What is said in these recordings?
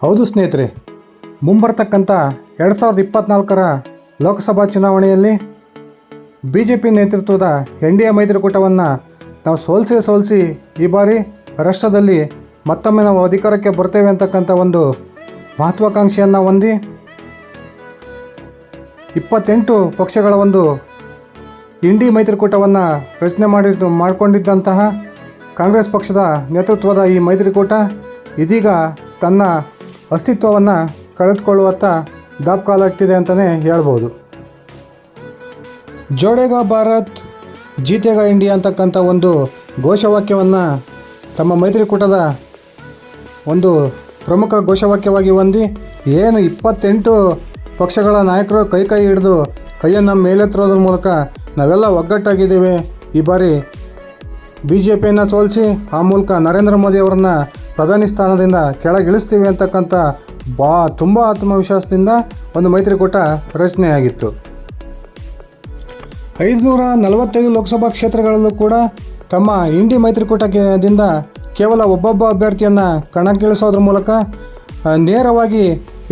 ಹೌದು ಸ್ನೇಹಿತರೆ, ಮುಂಬರ್ತಕ್ಕಂಥ ಎರಡು ಸಾವಿರದ ಇಪ್ಪತ್ನಾಲ್ಕರ ಲೋಕಸಭಾ ಚುನಾವಣೆಯಲ್ಲಿ ಬಿ ಜೆ ಪಿ ನೇತೃತ್ವದ ಎನ್ ಡಿ ಎ ಮೈತ್ರಿಕೂಟವನ್ನು ನಾವು ಸೋಲಿಸಿ ಸೋಲಿಸಿ ಈ ಬಾರಿ ರಾಷ್ಟ್ರದಲ್ಲಿ ಮತ್ತೊಮ್ಮೆ ನಾವು ಅಧಿಕಾರಕ್ಕೆ ಬರ್ತೇವೆ ಅಂತಕ್ಕಂಥ ಒಂದು ಮಹತ್ವಾಕಾಂಕ್ಷೆಯನ್ನು ಹೊಂದಿ ಇಪ್ಪತ್ತೆಂಟು ಪಕ್ಷಗಳ ಒಂದು ಇಂಡಿ ಮೈತ್ರಿಕೂಟವನ್ನು ರಚನೆ ಮಾಡಿ ಮಾಡಿಕೊಂಡಿದ್ದಂತಹ ಕಾಂಗ್ರೆಸ್ ಪಕ್ಷದ ನೇತೃತ್ವದ ಈ ಮೈತ್ರಿಕೂಟ ಇದೀಗ ತನ್ನ ಅಸ್ತಿತ್ವವನ್ನು ಕಳೆದುಕೊಳ್ಳುವತ್ತ ದಾಪ್ಕಾಲಾಗ್ತಿದೆ ಅಂತಲೇ ಹೇಳ್ಬೋದು. ಜೋಡೆಗಾ ಭಾರತ್, ಜೀತೆಗಾ ಇಂಡಿಯಾ ಅಂತಕ್ಕಂಥ ಒಂದು ಘೋಷವಾಕ್ಯವನ್ನು ತಮ್ಮ ಮೈತ್ರಿಕೂಟದ ಒಂದು ಪ್ರಮುಖ ಘೋಷವಾಕ್ಯವಾಗಿ ಹೊಂದಿ ಏನು ಇಪ್ಪತ್ತೆಂಟು ಪಕ್ಷಗಳ ನಾಯಕರು ಕೈ ಕೈ ಹಿಡಿದು ಕೈಯನ್ನು ಮೇಲೆತ್ತರೋದ್ರ ಮೂಲಕ ನಾವೆಲ್ಲ ಒಗ್ಗಟ್ಟಾಗಿದ್ದೇವೆ. ಈ ಬಾರಿ ಬಿ ಜೆ ಪಿಯನ್ನು ಸೋಲಿಸಿ ಆ ಮೂಲಕ ನರೇಂದ್ರ ಮೋದಿ ಅವರನ್ನು ಪ್ರಧಾನಿ ಸ್ಥಾನದಿಂದ ಕೆಳಗಿಳಿಸ್ತೀವಿ ಅಂತಕ್ಕಂಥ ಬಾ ತುಂಬ ಆತ್ಮವಿಶ್ವಾಸದಿಂದ ಒಂದು ಮೈತ್ರಿಕೂಟ ರಚನೆಯಾಗಿತ್ತು. ಐದುನೂರ ನಲವತ್ತೈದು ಲೋಕಸಭಾ ಕ್ಷೇತ್ರಗಳಲ್ಲೂ ಕೂಡ ತಮ್ಮ ಇಂಡಿ ಮೈತ್ರಿಕೂಟದಿಂದ ಕೇವಲ ಒಬ್ಬೊಬ್ಬ ಅಭ್ಯರ್ಥಿಯನ್ನು ಕಣಕ್ಕಿಳಿಸೋದ್ರ ಮೂಲಕ ನೇರವಾಗಿ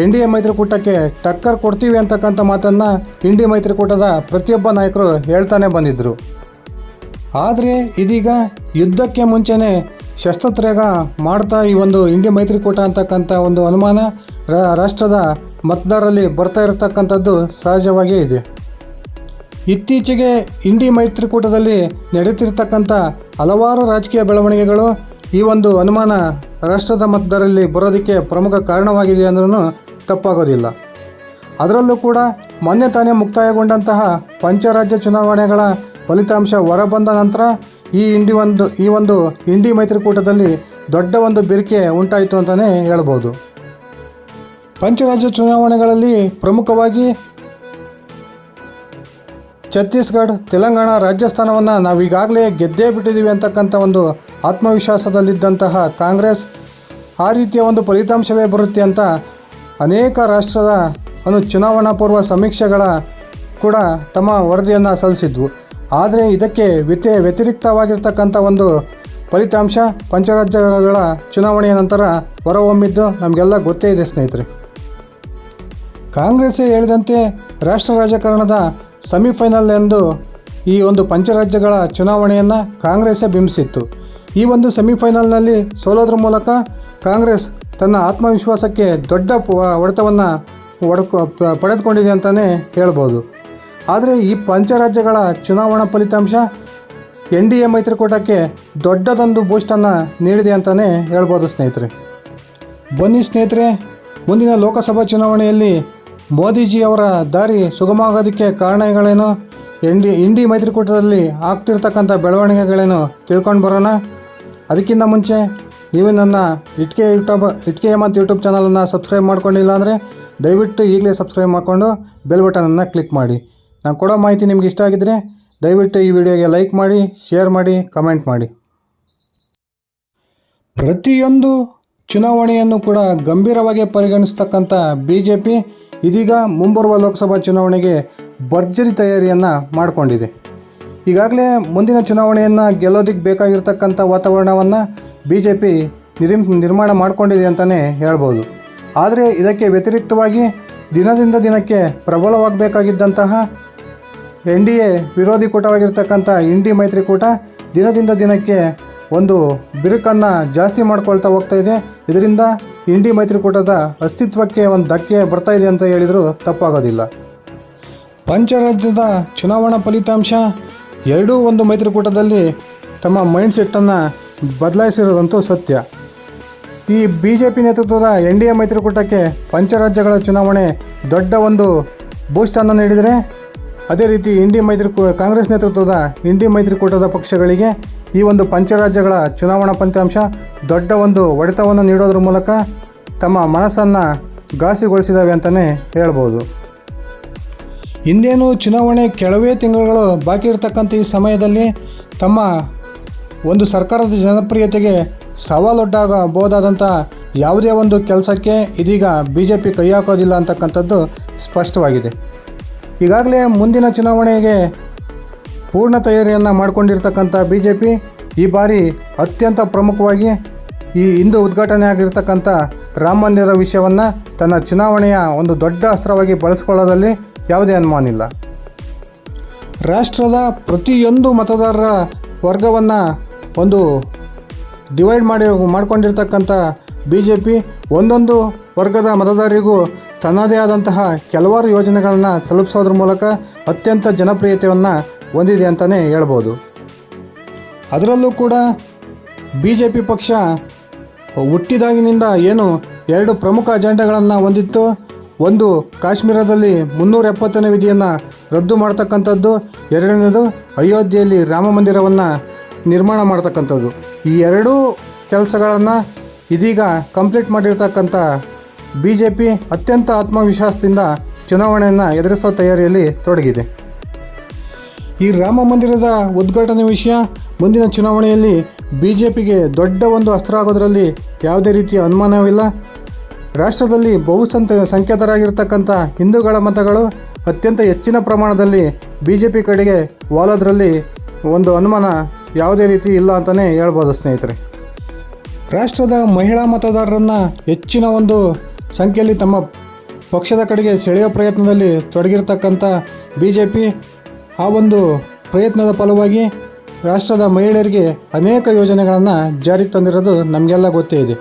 ಎನ್ ಡಿ ಎ ಮೈತ್ರಿಕೂಟಕ್ಕೆ ಟಕ್ಕರ್ ಕೊಡ್ತೀವಿ ಅಂತಕ್ಕಂಥ ಮಾತನ್ನು ಇಂಡಿ ಮೈತ್ರಿಕೂಟದ ಪ್ರತಿಯೊಬ್ಬ ನಾಯಕರು ಹೇಳ್ತಾನೆ ಬಂದಿದ್ದರು ಆದರೆ ಇದೀಗ ಯುದ್ಧಕ್ಕೆ ಮುಂಚೆನೇ ಶಸ್ತ್ರತ್ಯಾಗ ಮಾಡ್ತಾ ಈ ಒಂದು ಇಂಡಿ ಮೈತ್ರಿಕೂಟ ಅಂತಕ್ಕಂಥ ಒಂದು ಅನುಮಾನ ರಾಷ್ಟ್ರದ ಮತದಾರರಲ್ಲಿ ಬರ್ತಾ ಇರತಕ್ಕಂಥದ್ದು ಸಹಜವಾಗಿಯೇ ಇದೆ. ಇತ್ತೀಚೆಗೆ ಇಂಡಿ ಮೈತ್ರಿಕೂಟದಲ್ಲಿ ನಡೆಯುತ್ತಿರ್ತಕ್ಕಂಥ ಹಲವಾರು ರಾಜಕೀಯ ಬೆಳವಣಿಗೆಗಳು ಈ ಒಂದು ಅನುಮಾನ ರಾಷ್ಟ್ರದ ಮತದಾರರಲ್ಲಿ ಬರೋದಕ್ಕೆ ಪ್ರಮುಖ ಕಾರಣವಾಗಿದೆ ಅಂದ್ರೂ ತಪ್ಪಾಗೋದಿಲ್ಲ. ಅದರಲ್ಲೂ ಕೂಡ ಮೊನ್ನೆ ತಾನೇ ಮುಕ್ತಾಯಗೊಂಡಂತಹ ಪಂಚರಾಜ್ಯ ಚುನಾವಣೆಗಳ ಫಲಿತಾಂಶ ಹೊರಬಂದ ನಂತರ ಈ ಇಂಡಿ ಒಂದು, ಈ ಒಂದು ಇಂಡಿ ಮೈತ್ರಿಕೂಟದಲ್ಲಿ ದೊಡ್ಡ ಒಂದು ಬಿರುಕೆ ಉಂಟಾಯಿತು ಅಂತಲೇ ಹೇಳ್ಬೋದು. ಪಂಚರಾಜ್ಯ ಚುನಾವಣೆಗಳಲ್ಲಿ ಪ್ರಮುಖವಾಗಿ ಛತ್ತೀಸ್ಗಢ, ತೆಲಂಗಾಣ ರಾಜಸ್ಥಾನವನ್ನು ನಾವು ಈಗಾಗಲೇ ಗೆದ್ದೇ ಬಿಟ್ಟಿದ್ದೀವಿ ಅಂತಕ್ಕಂಥ ಒಂದು ಆತ್ಮವಿಶ್ವಾಸದಲ್ಲಿದ್ದಂತಹ ಕಾಂಗ್ರೆಸ್ ಆ ರೀತಿಯ ಒಂದು ಫಲಿತಾಂಶವೇ ಬರುತ್ತೆ ಅಂತ ಅನೇಕ ರಾಷ್ಟ್ರದ ಒಂದು ಚುನಾವಣಾ ಪೂರ್ವ ಸಮೀಕ್ಷೆಗಳ ಕೂಡ ತಮ್ಮ ವರದಿಯನ್ನು ಸಲ್ಲಿಸಿದ್ವು. ಆದರೆ ಇದಕ್ಕೆ ವ್ಯತಿ, ವ್ಯತಿರಿಕ್ತವಾಗಿರ್ತಕ್ಕಂಥ ಒಂದು ಫಲಿತಾಂಶ ಪಂಚರಾಜ್ಯಗಳ ಚುನಾವಣೆಯ ನಂತರ ಹೊರಹೊಮ್ಮಿದ್ದು ನಮಗೆಲ್ಲ ಗೊತ್ತೇ ಇದೆ ಸ್ನೇಹಿತರೆ. ಕಾಂಗ್ರೆಸ್ಸೇ ಹೇಳಿದಂತೆ ರಾಷ್ಟ್ರ ರಾಜಕಾರಣದ ಸೆಮಿಫೈನಲ್ ಎಂದು ಈ ಒಂದು ಪಂಚರಾಜ್ಯಗಳ ಚುನಾವಣೆಯನ್ನು ಕಾಂಗ್ರೆಸ್ಸೇ ಬಿಂಬಿಸಿತ್ತು. ಈ ಒಂದು ಸೆಮಿಫೈನಲ್ನಲ್ಲಿ ಸೋಲೋದ್ರ ಮೂಲಕ ಕಾಂಗ್ರೆಸ್ ತನ್ನ ಆತ್ಮವಿಶ್ವಾಸಕ್ಕೆ ದೊಡ್ಡ ಹೊಡೆತವನ್ನು ಹೊಡ್ಕೊ ಪಡೆದುಕೊಂಡಿದೆ ಅಂತಲೇ ಹೇಳ್ಬೋದು. ಆದರೆ ಈ ಪಂಚರಾಜ್ಯಗಳ ಚುನಾವಣಾ ಫಲಿತಾಂಶ ಎನ್ ಡಿ ಎ ಮೈತ್ರಿಕೂಟಕ್ಕೆ ದೊಡ್ಡದೊಂದು ಬೂಸ್ಟನ್ನು ನೀಡಿದೆ ಅಂತಲೇ ಹೇಳ್ಬೋದು ಸ್ನೇಹಿತರೆ. ಬನ್ನಿ ಸ್ನೇಹಿತರೆ, ಮುಂದಿನ ಲೋಕಸಭಾ ಚುನಾವಣೆಯಲ್ಲಿ ಮೋದಿಜಿ ಅವರ ದಾರಿ ಸುಗಮವಾಗೋದಕ್ಕೆ ಕಾರಣಗಳೇನು ಎನ್ ಡಿ ಇಂಡಿ ಮೈತ್ರಿಕೂಟದಲ್ಲಿ ಆಗ್ತಿರ್ತಕ್ಕಂಥ ಬೆಳವಣಿಗೆಗಳೇನು ತಿಳ್ಕೊಂಡು ಬರೋಣ? ಅದಕ್ಕಿಂತ ಮುಂಚೆ ನೀವು ನನ್ನ ಇಟ್ಕೆ ಯೂಟ್ಯೂಬ್, ಇಟ್ಕೆ ಮತ್ತು ಯೂಟ್ಯೂಬ್ ಚಾನಲನ್ನು ಸಬ್ಸ್ಕ್ರೈಬ್ ಮಾಡ್ಕೊಂಡಿಲ್ಲ ಅಂದರೆ ದಯವಿಟ್ಟು ಈಗಲೇ ಸಬ್ಸ್ಕ್ರೈಬ್ ಮಾಡಿಕೊಂಡು ಬೆಲ್ ಬಟನನ್ನು ಕ್ಲಿಕ್ ಮಾಡಿ. ನಾನು ಕೊಡೋ ಮಾಹಿತಿ ನಿಮ್ಗೆ ಇಷ್ಟ ಆಗಿದ್ದರೆ ದಯವಿಟ್ಟು ಈ ವಿಡಿಯೋಗೆ ಲೈಕ್ ಮಾಡಿ, ಶೇರ್ ಮಾಡಿ, ಕಮೆಂಟ್ ಮಾಡಿ. ಪ್ರತಿಯೊಂದು ಚುನಾವಣೆಯನ್ನು ಕೂಡ ಗಂಭೀರವಾಗಿ ಪರಿಗಣಿಸ್ತಕ್ಕಂಥ ಬಿ ಜೆ ಪಿ ಇದೀಗ ಮುಂಬರುವ ಲೋಕಸಭಾ ಚುನಾವಣೆಗೆ ಭರ್ಜರಿ ತಯಾರಿಯನ್ನು ಮಾಡಿಕೊಂಡಿದೆ. ಈಗಾಗಲೇ ಮುಂದಿನ ಚುನಾವಣೆಯನ್ನು ಗೆಲ್ಲೋದಕ್ಕೆ ಬೇಕಾಗಿರ್ತಕ್ಕಂಥ ವಾತಾವರಣವನ್ನು ಬಿ ಜೆ ಪಿ ನಿರಿಮ್, ನಿರ್ಮಾಣ ಮಾಡಿಕೊಂಡಿದೆ ಅಂತಲೇ ಹೇಳ್ಬೋದು. ಆದರೆ ಇದಕ್ಕೆ ವ್ಯತಿರಿಕ್ತವಾಗಿ ದಿನದಿಂದ ದಿನಕ್ಕೆ ಪ್ರಬಲವಾಗಬೇಕಾಗಿದ್ದಂತಹ ಎನ್ ಡಿ ಎ ವಿರೋಧಿ ಕೂಟವಾಗಿರ್ತಕ್ಕಂಥ ಇಂಡಿ ಮೈತ್ರಿಕೂಟ ದಿನದಿಂದ ದಿನಕ್ಕೆ ಒಂದು ಬಿರುಕನ್ನು ಜಾಸ್ತಿ ಮಾಡ್ಕೊಳ್ತಾ ಹೋಗ್ತಾ ಇದೆ. ಇದರಿಂದ ಇಂಡಿ ಮೈತ್ರಿಕೂಟದ ಅಸ್ತಿತ್ವಕ್ಕೆ ಒಂದು ಧಕ್ಕೆ ಬರ್ತಾ ಇದೆ ಅಂತ ಹೇಳಿದರೂ ತಪ್ಪಾಗೋದಿಲ್ಲ. ಪಂಚರಾಜ್ಯದ ಚುನಾವಣಾ ಫಲಿತಾಂಶ ಎರಡೂ ಒಂದು ಮೈತ್ರಿಕೂಟದಲ್ಲಿ ತಮ್ಮ ಮೈಂಡ್ ಸೆಟ್ಟನ್ನು ಬದಲಾಯಿಸಿರೋದಂತೂ ಸತ್ಯ. ಈ ಬಿ ಜೆ ಪಿ ನೇತೃತ್ವದ ಎನ್ ಡಿ ಎ ಮೈತ್ರಿಕೂಟಕ್ಕೆ ಪಂಚರಾಜ್ಯಗಳ ಚುನಾವಣೆ ದೊಡ್ಡ ಒಂದು ಬೂಸ್ಟನ್ನು ನೀಡಿದರೆ ಅದೇ ರೀತಿ ಇಂಡಿ ಮೈತ್ರಿ ಕಾಂಗ್ರೆಸ್ ನೇತೃತ್ವದ ಇಂಡಿ ಮೈತ್ರಿಕೂಟದ ಪಕ್ಷಗಳಿಗೆ ಈ ಒಂದು ಪಂಚರಾಜ್ಯಗಳ ಚುನಾವಣಾ ಫಲಿತಾಂಶ ದೊಡ್ಡ ಒಂದು ಒಡೆತವನ್ನು ನೀಡೋದ್ರ ಮೂಲಕ ತಮ್ಮ ಮನಸ್ಸನ್ನು ಘಾಸಿಗೊಳಿಸಿದಾವೆ ಅಂತಲೇ ಹೇಳ್ಬೋದು. ಇಂದೇನು ಚುನಾವಣೆ ಕೆಲವೇ ತಿಂಗಳುಗಳು ಬಾಕಿ ಇರತಕ್ಕಂಥ ಈ ಸಮಯದಲ್ಲಿ ತಮ್ಮ ಒಂದು ಸರ್ಕಾರದ ಜನಪ್ರಿಯತೆಗೆ ಸವಾಲೊಡ್ಡಾಗಬಹುದಾದಂಥ ಯಾವುದೇ ಒಂದು ಕೆಲಸಕ್ಕೆ ಇದೀಗ ಬಿ ಜೆ ಪಿ ಕೈ ಹಾಕೋದಿಲ್ಲ ಅಂತಕ್ಕಂಥದ್ದು ಸ್ಪಷ್ಟವಾಗಿದೆ. ಈಗಾಗಲೇ ಮುಂದಿನ ಚುನಾವಣೆಗೆ ಪೂರ್ಣ ತಯಾರಿಯನ್ನು ಮಾಡಿಕೊಂಡಿರ್ತಕ್ಕಂಥ ಬಿ ಜೆ ಪಿ ಈ ಬಾರಿ ಅತ್ಯಂತ ಪ್ರಮುಖವಾಗಿ ಈ ಇಂದು ಉದ್ಘಾಟನೆ ಆಗಿರ್ತಕ್ಕಂಥ ರಾಮ ಮಂದಿರ ವಿಷಯವನ್ನು ತನ್ನ ಚುನಾವಣೆಯ ಒಂದು ದೊಡ್ಡ ಅಸ್ತ್ರವಾಗಿ ಬಳಸ್ಕೊಳ್ಳೋದಲ್ಲಿ ಯಾವುದೇ ಅನುಮಾನಿಲ್ಲ ರಾಷ್ಟ್ರದ ಪ್ರತಿಯೊಂದು ಮತದಾರರ ವರ್ಗವನ್ನು ಒಂದು ಡಿವೈಡ್ ಮಾಡಿ, ಮಾಡಿಕೊಂಡಿರ್ತಕ್ಕಂಥ ಬಿ ಜೆ ಪಿ ಒಂದೊಂದು ವರ್ಗದ ಮತದಾರರಿಗೂ ತನ್ನದೇ ಆದಂತಹ ಕೆಲವಾರು ಯೋಜನೆಗಳನ್ನು ತಲುಪಿಸೋದ್ರ ಮೂಲಕ ಅತ್ಯಂತ ಜನಪ್ರಿಯತೆಯನ್ನು ಹೊಂದಿದೆ ಅಂತಲೇ ಹೇಳ್ಬೋದು. ಅದರಲ್ಲೂ ಕೂಡ ಬಿ ಜೆ ಪಿ ಪಕ್ಷ ಹುಟ್ಟಿದಾಗಿನಿಂದ ಏನು ಎರಡು ಪ್ರಮುಖ ಅಜೆಂಡಾಗಳನ್ನು ಹೊಂದಿತ್ತು. ಒಂದು ಕಾಶ್ಮೀರದಲ್ಲಿ ಮುನ್ನೂರ ಎಪ್ಪತ್ತನೇ ವಿಧಿಯನ್ನು ರದ್ದು ಮಾಡ್ತಕ್ಕಂಥದ್ದು, ಎರಡನೇದು ಅಯೋಧ್ಯೆಯಲ್ಲಿ ರಾಮ ಮಂದಿರವನ್ನು ನಿರ್ಮಾಣ ಮಾಡ್ತಕ್ಕಂಥದ್ದು. ಈ ಎರಡೂ ಕೆಲಸಗಳನ್ನು ಇದೀಗ ಕಂಪ್ಲೀಟ್ ಮಾಡಿರ್ತಕ್ಕಂಥ ಬಿ ಜೆ ಪಿ ಅತ್ಯಂತ ಆತ್ಮವಿಶ್ವಾಸದಿಂದ ಚುನಾವಣೆಯನ್ನು ಎದುರಿಸೋ ತಯಾರಿಯಲ್ಲಿ ತೊಡಗಿದೆ. ಈ ರಾಮ ಮಂದಿರದ ಉದ್ಘಾಟನೆ ವಿಷಯ ಮುಂದಿನ ಚುನಾವಣೆಯಲ್ಲಿ ಬಿ ಜೆ ಪಿಗೆ ದೊಡ್ಡ ಒಂದು ಅಸ್ತ್ರ ಆಗೋದರಲ್ಲಿ ಯಾವುದೇ ರೀತಿಯ ಅನುಮಾನವಿಲ್ಲ. ರಾಷ್ಟ್ರದಲ್ಲಿ ಬಹುಸಂತ ಸಂಖ್ಯಾತರಾಗಿರ್ತಕ್ಕಂಥ ಹಿಂದೂಗಳ ಮತಗಳು ಅತ್ಯಂತ ಹೆಚ್ಚಿನ ಪ್ರಮಾಣದಲ್ಲಿ ಬಿ ಜೆ ಪಿ ಕಡೆಗೆ ವಾಲೋದ್ರಲ್ಲಿ ಒಂದು ಅನುಮಾನ ಯಾವುದೇ ರೀತಿ ಇಲ್ಲ ಅಂತಲೇ ಹೇಳ್ಬೋದು ಸ್ನೇಹಿತರೆ. ರಾಷ್ಟ್ರದ ಮಹಿಳಾ ಮತದಾರರನ್ನು ಹೆಚ್ಚಿನ ಒಂದು ಸಂಖ್ಯೆಯಲ್ಲಿ ತಮ್ಮ ಪಕ್ಷದ ಕಡೆಗೆ ಸೆಳೆಯೋ ಪ್ರಯತ್ನದಲ್ಲಿ ತೊಡಗಿರ್ತಕ್ಕಂಥ ಬಿ ಜೆ ಪಿ ಆ ಒಂದು ಪ್ರಯತ್ನದ ಫಲವಾಗಿ ರಾಷ್ಟ್ರದ ಮಹಿಳೆಯರಿಗೆ ಅನೇಕ ಯೋಜನೆಗಳನ್ನು ಜಾರಿಗೆ ತಂದಿರೋದು ನಮಗೆಲ್ಲ ಗೊತ್ತೇ ಇದೆ.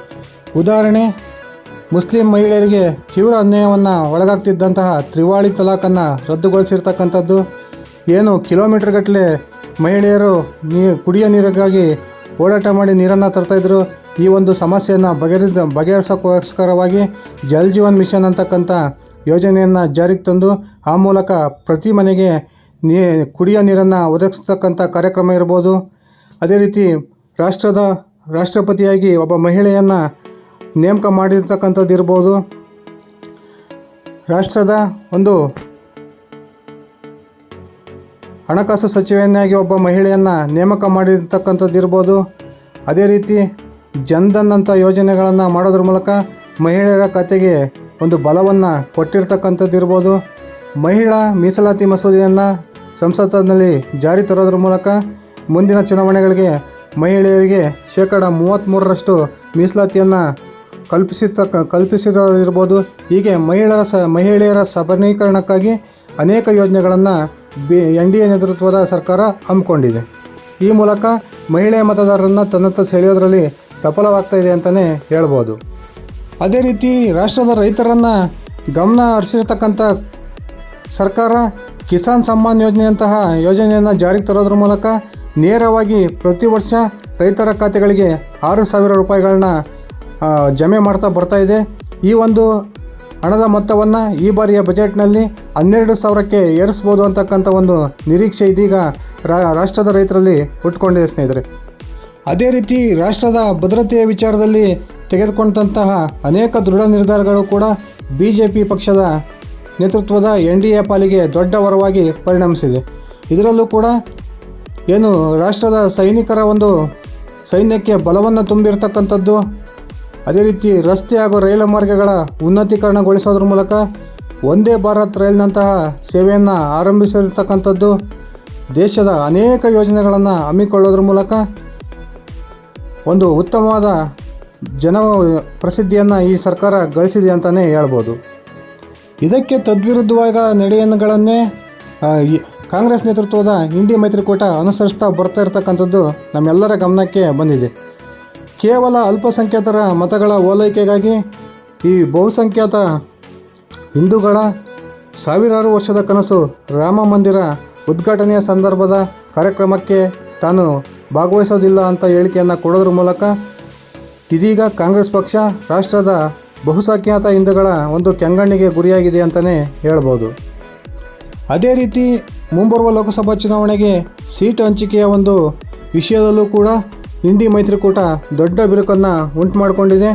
ಉದಾಹರಣೆ, ಮುಸ್ಲಿಂ ಮಹಿಳೆಯರಿಗೆ ತೀವ್ರ ಅನ್ಯಾಯವನ್ನು ಒಳಗಾಗ್ತಿದ್ದಂತಹ ತ್ರಿವಾಳಿ ತಲಾಖನ್ನು ರದ್ದುಗೊಳಿಸಿರ್ತಕ್ಕಂಥದ್ದು, ಏನು ಕಿಲೋಮೀಟರ್ ಗಟ್ಟಲೆ ಮಹಿಳೆಯರು ನೀ, ಕುಡಿಯೋ ನೀರಿಗಾಗಿ ಓಡಾಟ ಮಾಡಿ ನೀರನ್ನು ತರ್ತಾಯಿದ್ರು ಈ ಒಂದು ಸಮಸ್ಯೆಯನ್ನು ಬಗೆಹರಿದ, ಬಗೆಹರಿಸೋಕ್ಕೋಸ್ಕರವಾಗಿ ಜಲ್ ಜೀವನ್ ಮಿಷನ್ ಅಂತಕ್ಕಂಥ ಯೋಜನೆಯನ್ನು ಜಾರಿಗೆ ತಂದು ಆ ಮೂಲಕ ಪ್ರತಿ ಮನೆಗೆ ನೀ, ಕುಡಿಯೋ ನೀರನ್ನು ಒದಗಿಸ್ತಕ್ಕಂಥ ಕಾರ್ಯಕ್ರಮ ಇರ್ಬೋದು. ಅದೇ ರೀತಿ ರಾಷ್ಟ್ರದ ರಾಷ್ಟ್ರಪತಿಯಾಗಿ ಒಬ್ಬ ಮಹಿಳೆಯನ್ನು ನೇಮಕ ಮಾಡಿರ್ತಕ್ಕಂಥದ್ದು ಇರ್ಬೋದು. ರಾಷ್ಟ್ರದ ಒಂದು ಹಣಕಾಸು ಸಚಿವೆಯನ್ನಾಗಿ ಒಬ್ಬ ಮಹಿಳೆಯನ್ನು ನೇಮಕ ಮಾಡಿರ್ತಕ್ಕಂಥದ್ದು ಇರ್ಬೋದು. ಅದೇ ರೀತಿ ಜನ್ಧನ್ ಅಂತ ಯೋಜನೆಗಳನ್ನು ಮಾಡೋದ್ರ ಮೂಲಕ ಮಹಿಳೆಯರ ಖಾತೆಗೆ ಒಂದು ಬಲವನ್ನು ಕೊಟ್ಟಿರ್ತಕ್ಕಂಥದ್ದು ಇರ್ಬೋದು ಮಹಿಳಾ ಮೀಸಲಾತಿ ಮಸೂದೆಯನ್ನು ಸಂಸತ್ತಿನಲ್ಲಿ ಜಾರಿ ತರೋದ್ರ ಮೂಲಕ ಮುಂದಿನ ಚುನಾವಣೆಗಳಿಗೆ ಮಹಿಳೆಯರಿಗೆ ಶೇಕಡ ಮೂವತ್ತ್ಮೂರರಷ್ಟು ಮೀಸಲಾತಿಯನ್ನು ಕಲ್ಪಿಸಿರ್ತಕ್ಕ ಕಲ್ಪಿಸಿರೋದಿರ್ಬೋದು. ಹೀಗೆ ಮಹಿಳೆಯರ ಸ, ಮಹಿಳೆಯರ ಸಬಲೀಕರಣಕ್ಕಾಗಿ ಅನೇಕ ಯೋಜನೆಗಳನ್ನು ಬಿ, ಎನ್ ಡಿ ಎ ನೇತೃತ್ವದ ಸರ್ಕಾರ ಹಮ್ಮಿಕೊಂಡಿದೆ. ಈ ಮೂಲಕ ಮಹಿಳೆ ಮತದಾರರನ್ನು ತನ್ನತ್ತ ಸೆಳೆಯೋದ್ರಲ್ಲಿ ಸಫಲವಾಗ್ತಾ ಇದೆ ಅಂತಲೇ ಹೇಳ್ಬೋದು. ಅದೇ ರೀತಿ ರಾಷ್ಟ್ರದ ರೈತರನ್ನು ಗಮನ ಹರಿಸಿರ್ತಕ್ಕಂಥ ಸರ್ಕಾರ ಕಿಸಾನ್ ಸಮ್ಮಾನ್ ಯೋಜನೆಯಂತಹ ಯೋಜನೆಯನ್ನು ಜಾರಿಗೆ ತರೋದ್ರ ಮೂಲಕ ನೇರವಾಗಿ ಪ್ರತಿ ವರ್ಷ ರೈತರ ಖಾತೆಗಳಿಗೆ ಆರು ಸಾವಿರ ರೂಪಾಯಿಗಳನ್ನ ಜಮೆ ಮಾಡ್ತಾ ಬರ್ತಾ ಇದೆ. ಈ ಒಂದು ಹಣದ ಮೊತ್ತವನ್ನು ಈ ಬಾರಿಯ ಬಜೆಟ್ನಲ್ಲಿ ಹನ್ನೆರಡು ಸಾವಿರಕ್ಕೆ ಏರಿಸ್ಬೋದು ಅಂತಕ್ಕಂಥ ಒಂದು ನಿರೀಕ್ಷೆ ಇದೀಗ ರಾಷ್ಟ್ರದ ರೈತರಲ್ಲಿ ಹುಟ್ಕೊಂಡಿದೆ ಸ್ನೇಹಿತರೆ. ಅದೇ ರೀತಿ ರಾಷ್ಟ್ರದ ಭದ್ರತೆಯ ವಿಚಾರದಲ್ಲಿ ತೆಗೆದುಕೊಂಡಂತಹ ಅನೇಕ ದೃಢ ನಿರ್ಧಾರಗಳು ಕೂಡ ಬಿ ಜೆ ಪಿ ಪಕ್ಷದ ನೇತೃತ್ವದ ಎನ್ ಡಿ ಎ ಪಾಲಿಗೆ ದೊಡ್ಡ ವರವಾಗಿ ಪರಿಣಮಿಸಿದೆ. ಇದರಲ್ಲೂ ಕೂಡ ಏನು ರಾಷ್ಟ್ರದ ಸೈನಿಕರ ಒಂದು ಸೈನ್ಯಕ್ಕೆ ಬಲವನ್ನು ತುಂಬಿರ್ತಕ್ಕಂಥದ್ದು ಅದೇ ರೀತಿ ರಸ್ತೆ ಹಾಗೂ ರೈಲು ಮಾರ್ಗಗಳ ಉನ್ನತೀಕರಣಗೊಳಿಸೋದ್ರ ಮೂಲಕ ಒಂದೇ ಭಾರತ್ ರೈಲ್ನಂತಹ ಸೇವೆಯನ್ನು ಆರಂಭಿಸಿರ್ತಕ್ಕಂಥದ್ದು ದೇಶದ ಅನೇಕ ಯೋಜನೆಗಳನ್ನು ಹಮ್ಮಿಕೊಳ್ಳೋದ್ರ ಮೂಲಕ ಒಂದು ಉತ್ತಮವಾದ ಜನ ಪ್ರಸಿದ್ಧಿಯನ್ನು ಈ ಸರ್ಕಾರ ಗಳಿಸಿದೆ ಅಂತಲೇ ಹೇಳ್ಬೋದು. ಇದಕ್ಕೆ ತದ್ವಿರುದ್ಧವಾದ ನಡೆಯನ್ನುಗಳನ್ನೇ ಕಾಂಗ್ರೆಸ್ ನೇತೃತ್ವದ ಇಂಡಿ ಮೈತ್ರಿಕೂಟ ಅನುಸರಿಸ್ತಾ ಬರ್ತಾ ಇರತಕ್ಕಂಥದ್ದು ನಮ್ಮೆಲ್ಲರ ಗಮನಕ್ಕೆ ಬಂದಿದೆ. ಕೇವಲ ಅಲ್ಪಸಂಖ್ಯಾತರ ಮತಗಳ ಓಲೈಕೆಗಾಗಿ ಈ ಬಹುಸಂಖ್ಯಾತ ಹಿಂದೂಗಳ ಸಾವಿರಾರು ವರ್ಷದ ಕನಸು ರಾಮ ಮಂದಿರ ಉದ್ಘಾಟನೆಯ ಸಂದರ್ಭದ ಕಾರ್ಯಕ್ರಮಕ್ಕೆ ತಾನು ಭಾಗವಹಿಸೋದಿಲ್ಲ ಅಂತ ಹೇಳಿಕೆಯನ್ನು ಕೊಡೋದ್ರ ಮೂಲಕ ಇದೀಗ ಕಾಂಗ್ರೆಸ್ ಪಕ್ಷ ರಾಷ್ಟ್ರದ ಬಹುಸಂಖ್ಯಾತ ಹಿಂದೂಗಳ ಒಂದು ಕೆಂಗಣ್ಣಿಗೆ ಗುರಿಯಾಗಿದೆ ಅಂತಲೇ ಹೇಳ್ಬೋದು. ಅದೇ ರೀತಿ ಮುಂಬರುವ ಲೋಕಸಭಾ ಚುನಾವಣೆಗೆ ಸೀಟ್ ಹಂಚಿಕೆಯ ಒಂದು ವಿಷಯದಲ್ಲೂ ಕೂಡ ಇಂಡಿ ಮೈತ್ರಿಕೂಟ ದೊಡ್ಡ ಬಿರುಕನ್ನು ಉಂಟು ಮಾಡಿಕೊಂಡಿದೆ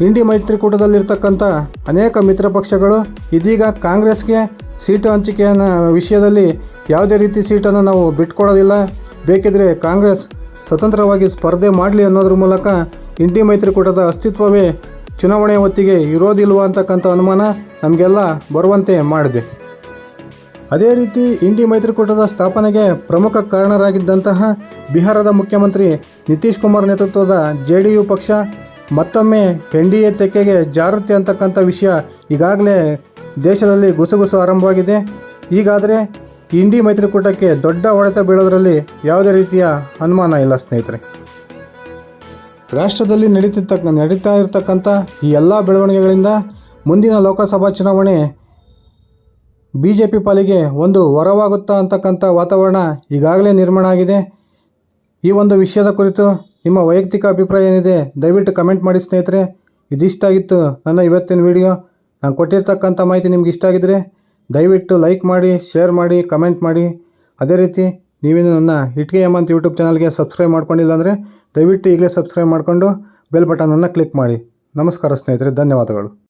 ಇಂಡಿ ಮೈತ್ರಿಕೂಟದಲ್ಲಿರ್ತಕ್ಕಂಥ ಅನೇಕ ಮಿತ್ರ ಪಕ್ಷಗಳು ಇದೀಗ ಕಾಂಗ್ರೆಸ್ಗೆ ಸೀಟು ಹಂಚಿಕೆಯ ವಿಷಯದಲ್ಲಿ ಯಾವುದೇ ರೀತಿ ಸೀಟನ್ನು ನಾವು ಬಿಟ್ಕೊಡೋದಿಲ್ಲ ಬೇಕಿದ್ರೆ ಕಾಂಗ್ರೆಸ್ ಸ್ವತಂತ್ರವಾಗಿ ಸ್ಪರ್ಧೆ ಮಾಡಲಿ ಅನ್ನೋದ್ರ ಮೂಲಕ ಇಂಡಿ ಮೈತ್ರಿಕೂಟದ ಅಸ್ತಿತ್ವವೇ ಚುನಾವಣೆ ಹೊತ್ತಿಗೆ ಇರೋದಿಲ್ವಾ ಅಂತಕ್ಕಂಥ ಅನುಮಾನ ನಮಗೆಲ್ಲ ಬರುವಂತೆ ಮಾಡಿದೆ. ಅದೇ ರೀತಿ ಇಂಡಿ ಮೈತ್ರಿಕೂಟದ ಸ್ಥಾಪನೆಗೆ ಪ್ರಮುಖ ಕಾರಣರಾಗಿದ್ದಂತಹ ಬಿಹಾರದ ಮುಖ್ಯಮಂತ್ರಿ ನಿತೀಶ್ ಕುಮಾರ್ ನೇತೃತ್ವದ ಜೆ ಡಿ ಯು ಪಕ್ಷ ಮತ್ತೊಮ್ಮೆ ಎನ್ ಡಿ ಎ ತೆಕ್ಕೆಗೆ ಜಾರುತ್ತೆ ಅಂತಕ್ಕಂಥ ವಿಷಯ ಈಗಾಗಲೇ ದೇಶದಲ್ಲಿ ಗುಸುಗುಸು ಆರಂಭವಾಗಿದೆ. ಈಗಾದರೆ ಇಂಡಿ ಮೈತ್ರಿಕೂಟಕ್ಕೆ ದೊಡ್ಡ ಹೊಡೆತ ಬೀಳೋದರಲ್ಲಿ ಯಾವುದೇ ರೀತಿಯ ಅನುಮಾನ ಇಲ್ಲ ಸ್ನೇಹಿತರೆ. ರಾಷ್ಟ್ರದಲ್ಲಿ ನಡೀತಿರ್ತಕ್ಕ ನಡೀತಾ ಇರತಕ್ಕಂಥ ಈ ಎಲ್ಲ ಬೆಳವಣಿಗೆಗಳಿಂದ ಮುಂದಿನ ಲೋಕಸಭಾ ಚುನಾವಣೆ ಬಿ ಜೆ ಪಿ ಪಾಲಿಗೆ ಒಂದು ವರವಾಗುತ್ತಾ ಅಂತಕ್ಕಂಥ ವಾತಾವರಣ ಈಗಾಗಲೇ ನಿರ್ಮಾಣ ಆಗಿದೆ. ಈ ಒಂದು ವಿಷಯದ ಕುರಿತು ನಿಮ್ಮ ವೈಯಕ್ತಿಕ ಅಭಿಪ್ರಾಯ ಏನಿದೆ, ದಯವಿಟ್ಟು ಕಮೆಂಟ್ ಮಾಡಿ ಸ್ನೇಹಿತರೆ. ಇದಿಷ್ಟಾಗಿತ್ತು ನನ್ನ ಇವತ್ತಿನ ವಿಡಿಯೋ. ನಾನು ಕೊಟ್ಟಿರ್ತಕ್ಕಂಥ ಮಾಹಿತಿ ನಿಮ್ಗೆ ಇಷ್ಟ ಆಗಿದ್ದರೆ ದಯವಿಟ್ಟು ಲೈಕ್ ಮಾಡಿ, ಶೇರ್ ಮಾಡಿ, ಕಮೆಂಟ್ ಮಾಡಿ. ಅದೇ ರೀತಿ ನೀವೇನು ನನ್ನ ಎಂ ಅಂತ ಯೂಟ್ಯೂಬ್ ಚಾನಲ್ಗೆ ಸಬ್ಸ್ಕ್ರೈಬ್ ಮಾಡ್ಕೊಂಡಿಲ್ಲ ಅಂದರೆ ದಯವಿಟ್ಟು ಈಗಲೇ ಸಬ್ಸ್ಕ್ರೈಬ್ ಮಾಡಿಕೊಂಡು ಬೆಲ್ ಬಟನನ್ನು ಕ್ಲಿಕ್ ಮಾಡಿ. ನಮಸ್ಕಾರ ಸ್ನೇಹಿತರೆ, ಧನ್ಯವಾದಗಳು.